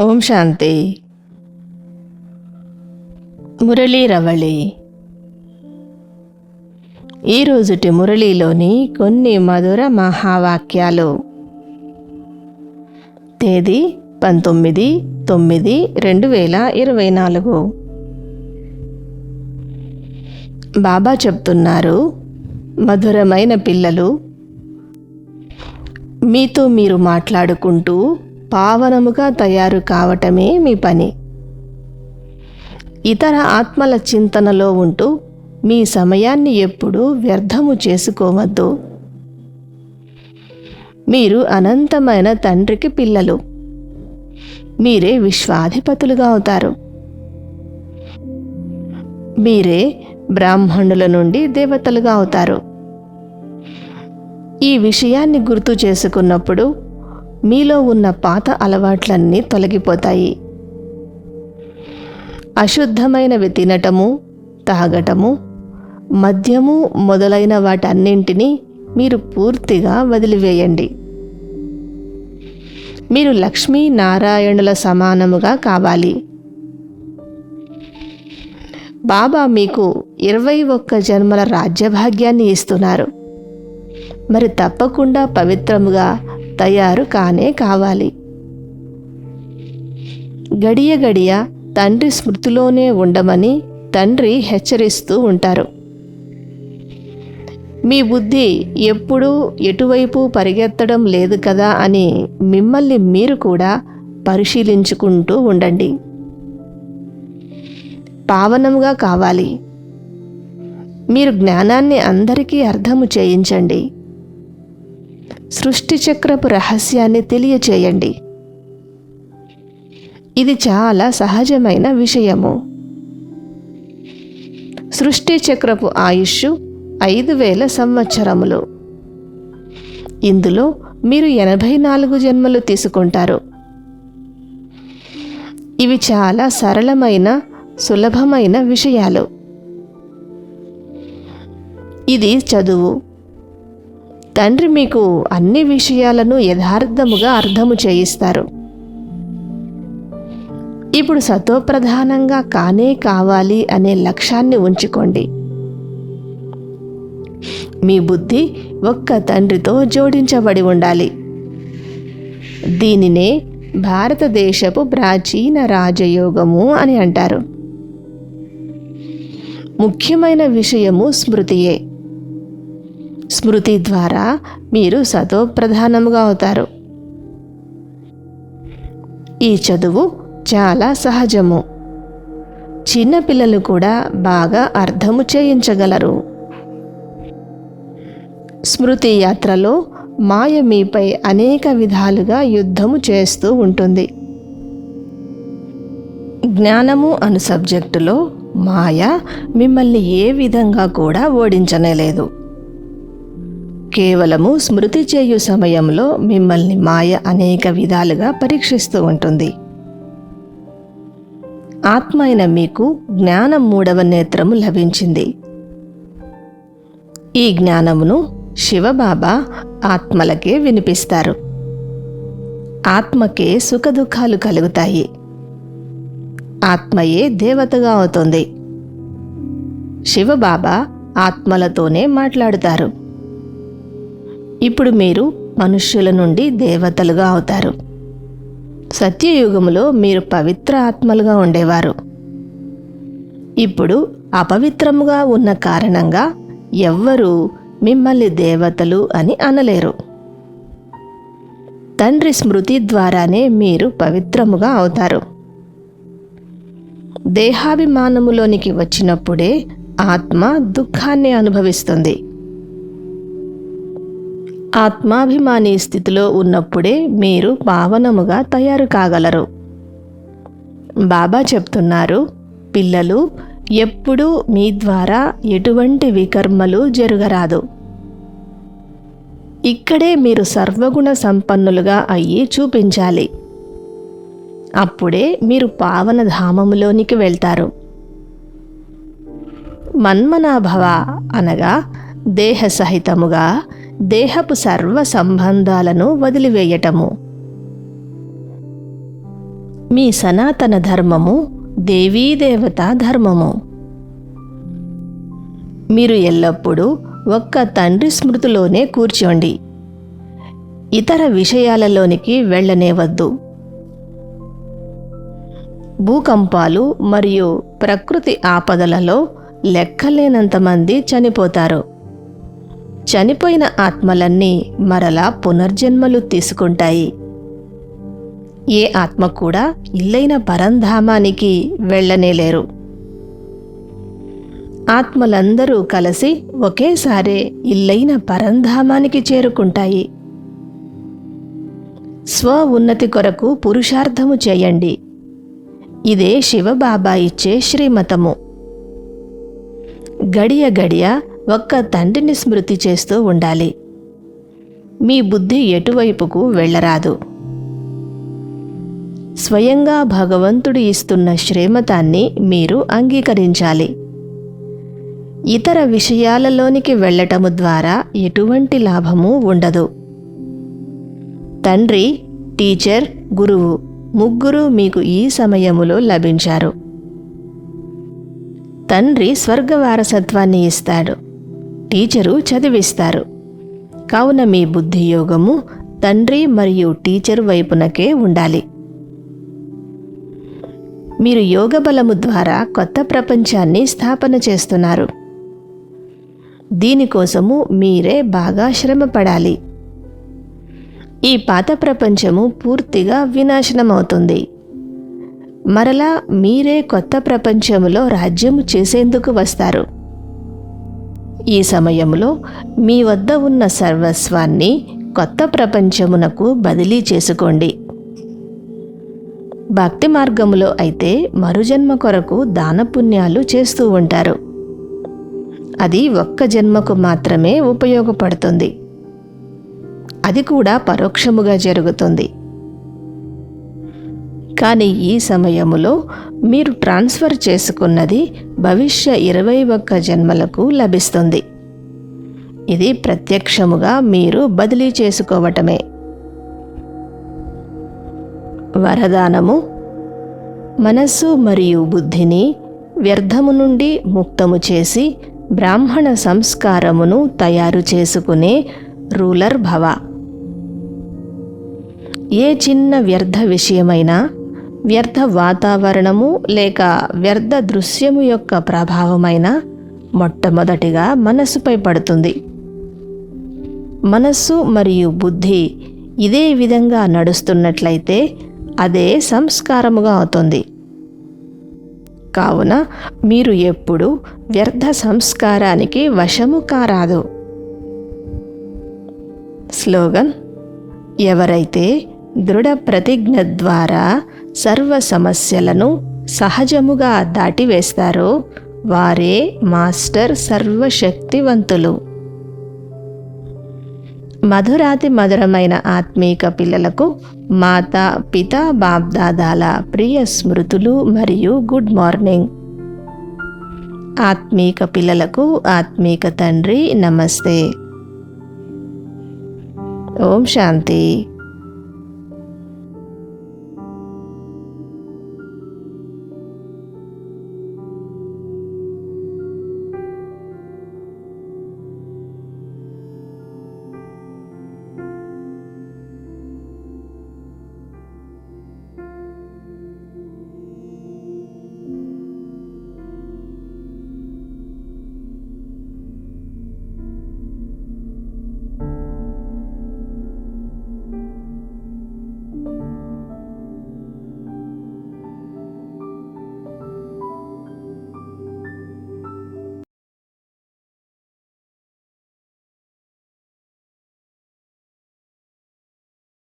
ఓం శాంతి. మురళీ రవళి ఈరోజుటి మురళీలోని కొన్ని మధుర మహావాక్యాలు. తేదీ పంతొమ్మిది తొమ్మిది రెండు వేల ఇరవై నాలుగు. బాబా చెప్తున్నారు మధురమైన పిల్లలు మీతో మీరు మాట్లాడుకుంటూ పావనముగా తయారు కావటమే మీ పని. ఇతర ఆత్మల చింతనలో ఉంటూ మీ సమయాన్ని ఎప్పుడూ వ్యర్థము చేసుకోవద్దు. మీరు అనంతమైన తండ్రికి పిల్లలు. మీరే విశ్వాధిపతులుగా అవుతారు. మీరే బ్రాహ్మణుల నుండి దేవతలుగా అవుతారు. ఈ విషయాన్ని గుర్తు చేసుకున్నప్పుడు మీలో ఉన్న పాత అలవాట్లన్నీ తొలగిపోతాయి. అశుద్ధమైనవి తినటము తాగటము మద్యము మొదలైన వాటన్నింటినీ మీరు పూర్తిగా వదిలివేయండి. మీరు లక్ష్మీ నారాయణుల సమానముగా కావాలి. బాబా మీకు ఇరవై ఒక్క జన్మల రాజ్యభాగ్యాన్ని ఇస్తున్నారు. మరి తప్పకుండా పవిత్రముగా తయారు కానే కావాలి. గడియ గడియ తండ్రి స్మృతిలోనే ఉండమని తండ్రి హెచ్చరిస్తూ ఉంటారు. మీ బుద్ధి ఎప్పుడూ ఎటువైపు పరిగెత్తడం లేదు కదా అని మిమ్మల్ని మీరు కూడా పరిశీలించుకుంటూ ఉండండి. పావనముగా కావాలి. మీరు జ్ఞానాన్ని అందరికీ అర్థము చేయించండి. సృష్టి చక్రపు రహస్యాన్ని తెలియచేయండి. ఇది చాలా సహజమైన విషయము. సృష్టి చక్రపు ఆయుష్ ఐదు వేల సంవత్సరములు. ఇందులో మీరు ఎనభై నాలుగు జన్మలు తీసుకుంటారు. ఇవి చాలా సరళమైన సులభమైన విషయాలు. ఇది చదువు తండ్రి మీకు అన్ని విషయాలను యథార్థముగా అర్థము చేయిస్తారు. ఇప్పుడు సతోప్రధానంగా కానే కావాలి అనే లక్ష్యాన్ని ఉంచుకోండి. మీ బుద్ధి ఒక్క తండ్రితో జోడించబడి ఉండాలి. దీనినే భారతదేశపు ప్రాచీన రాజయోగము అని అంటారు. ముఖ్యమైన విషయము స్మృతియే. స్మృతి ద్వారా మీరు సతోప్రధానముగా అవుతారు. ఈ చదువు చాలా సహజము. చిన్నపిల్లలు కూడా బాగా అర్థము చేయించగలరు. స్మృతి యాత్రలో మాయ మీపై అనేక విధాలుగా యుద్ధము చేస్తూ ఉంటుంది. జ్ఞానము అను సబ్జెక్టులో మాయ మిమ్మల్ని ఏ విధంగా కూడా ఓడించనేలేదు. కేవలము స్మృతి చేయు సమయంలో మిమ్మల్ని మాయ అనేక విధాలుగా పరీక్షిస్తూ ఉంటుంది. ఆత్మ అయిన మీకు జ్ఞానం మూడవ నేత్రము లభించింది. ఈ జ్ఞానమును శివబాబా ఆత్మలకే వినిపిస్తారు. ఆత్మకే సుఖదుఖాలు కలుగుతాయి. ఆత్మయే దేవతగా అవుతుంది. శివబాబా ఆత్మలతోనే మాట్లాడుతారు. ఇప్పుడు మీరు మనుష్యుల నుండి దేవతలుగా అవుతారు. సత్యయుగములో మీరు పవిత్ర ఆత్మలుగా ఉండేవారు. ఇప్పుడు అపవిత్రముగా ఉన్న కారణంగా ఎవ్వరూ మిమ్మల్ని దేవతలు అని అనలేరు. తండ్రి స్మృతి ద్వారానే మీరు పవిత్రముగా అవుతారు. దేహాభిమానములోనికి వచ్చినప్పుడే ఆత్మ దుఃఖాన్ని అనుభవిస్తుంది. ఆత్మాభిమాని స్థితిలో ఉన్నప్పుడే మీరు పావనముగా తయారు కాగలరు. బాబా చెప్తున్నారు పిల్లలు ఎప్పుడూ మీ ద్వారా ఎటువంటి వికర్మలు జరగరాదు. ఇక్కడే మీరు సర్వగుణ సంపన్నులుగా అయ్యి చూపించాలి. అప్పుడే మీరు పావన ధామములోనికి వెళ్తారు. మన్మనాభవ అనగా దేహ సహితముగా దేహపు సర్వ సంబంధాలను వదిలివేయటము. మీ సనాతన ధర్మము దేవీదేవతా ధర్మము. మీరు ఎల్లప్పుడూ ఒక్క తండ్రి స్మృతిలోనే కూర్చోండి. ఇతర విషయాలలోనికి వెళ్ళనేవద్దు. భూకంపాలు మరియు ప్రకృతి ఆపదలలో లెక్కలేనంత మంది చనిపోతారు. చనిపోయిన ఆత్మలన్నీ మరలా పునర్జన్మలు తీసుకుంటాయి. ఏ ఆత్మ కూడా ఇల్లైన పరంధామానికి వెళ్ళనేలేరు ఆత్మలందరూ కలిసి ఒకేసారి ఇల్లైన పరంధామానికి చేరుకుంటాయి. స్వ ఉన్నతి కొరకు పురుషార్థము చేయండి. ఇదే శివబాబా ఇచ్చే శ్రీమతము. గడియ గడియ ఒక్క తండ్రిని స్మృతి చేస్తూ ఉండాలి. మీ బుద్ధి ఎటువైపుకు వెళ్ళరాదు. స్వయంగా భగవంతుడు ఇస్తున్న శ్రీమతాన్ని మీరు అంగీకరించాలి. ఇతర విషయాలలోనికి వెళ్ళటము ద్వారా ఎటువంటి లాభము ఉండదు. తండ్రి టీచర్ గురువు ముగ్గురు మీకు ఈ సమయములో లభించారు. తండ్రి స్వర్గ వారసత్వాన్ని ఇస్తాడు. టీచరు చదివిస్తారు. కావున మీ బుద్ధి యోగము తండ్రి మరియు టీచర్ వైపునకే ఉండాలి. మీరు యోగ బలము ద్వారా కొత్త ప్రపంచాన్ని స్థాపన చేస్తున్నారు. దీనికోసము మీరే బాగా శ్రమపడాలి. ఈ పాత ప్రపంచము పూర్తిగా వినాశనమవుతుంది. మరలా మీరే కొత్త ప్రపంచములో రాజ్యము చేసేందుకు వస్తారు. ఈ సమయంలో మీ వద్ద ఉన్న సర్వస్వాన్ని కొత్త ప్రపంచమునకు బదిలీ చేసుకోండి. భక్తి మార్గములో అయితే మరుజన్మ కొరకు దానపుణ్యాలు చేస్తూ ఉంటారు. అది ఒక్క జన్మకు మాత్రమే ఉపయోగపడుతుంది. అది కూడా పరోక్షముగా జరుగుతుంది. కానీ ఈ సమయములో మీరు ట్రాన్స్ఫర్ చేసుకున్నది భవిష్య ఇరవై ఒక్క జన్మలకు లభిస్తుంది. ఇది ప్రత్యక్షముగా మీరు బదిలీ చేసుకోవటమే. వరదానము మనస్సు మరియు బుద్ధిని వ్యర్థము నుండి ముక్తము చేసి బ్రాహ్మణ సంస్కారమును తయారు చేసుకునే రూలర్ భవ. ఏ చిన్న వ్యర్థ విషయమైనా వ్యర్థ వాతావరణము లేక వ్యర్థ దృశ్యము యొక్క ప్రభావమైన మొట్టమొదటిగా మనస్సుపై పడుతుంది. మనస్సు మరియు బుద్ధి ఇదే విధంగా నడుస్తున్నట్లయితే అదే సంస్కారముగా అవుతుంది. కావున మీరు ఎప్పుడు వ్యర్థ సంస్కారానికి వశము కారాదు. స్లోగన్ ఎవరైతే దృఢ ప్రతిజ్ఞ ద్వారా సర్వ సమస్యలను సహజముగా దాటివేస్తారో వారే మాస్టర్ సర్వశక్తివంతులు. మధురాతి మధురమైన ఆత్మీక పిల్లలకు మాత పిత బాబ్దాదాల ప్రియ స్మృతులు మరియు గుడ్ మార్నింగ్. ఆత్మీక పిల్లలకు ఆత్మీక తండ్రి నమస్తే. ఓం శాంతి.